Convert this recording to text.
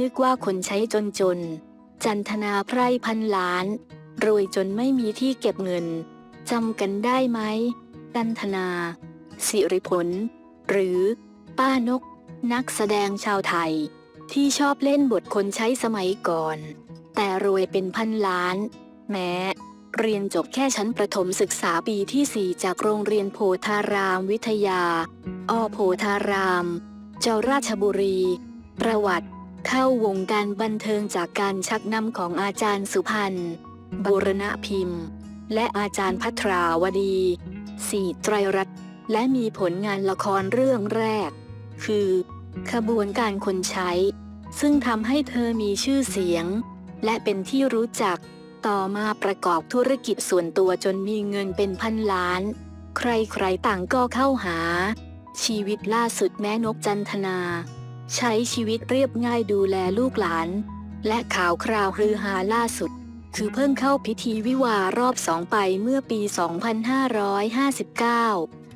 นึกว่าคนใช้จนจน จันทนาไพร่พันล้าน รวยจนไม่มีที่เก็บเงินจำกันได้ไหมจันทนา สิริผล หรือ ป้านก นักแสดงชาวไทย ที่ชอบเล่นบทคนใช้สมัยก่อน แต่รวยเป็นพันล้าน แม้ เรียนจบแค่ชั้นประถมศึกษาปีที่ 4 จากโรงเรียนโพธารามวิทยา อโพธาราม เจ้าราชบุรี ประวัติ เข้าวงการบันเทิงจากการชักนำของอาจารย์สุพรรณบุรณพิมพ์ และอาจารย์พัทราวดีสี่ไตรรัตน์และมีผลงานละครเรื่องแรก คือ ขบวนการคนใช้ ซึ่งทำให้เธอมีชื่อเสียง และเป็นที่รู้จัก ต่อมาประกอบธุรกิจส่วนตัวจนมีเงินเป็นพันล้าน ใครๆต่างก็เข้าหา ชีวิตล่าสุดแม่นกจันทนา ใช้ชีวิตเรียบง่ายดูแลลูกหลาน และข่าวคราวฮือฮาล่าสุด คือเพิ่งเข้าพิธีวิวารอบสองไปเมื่อปี 2559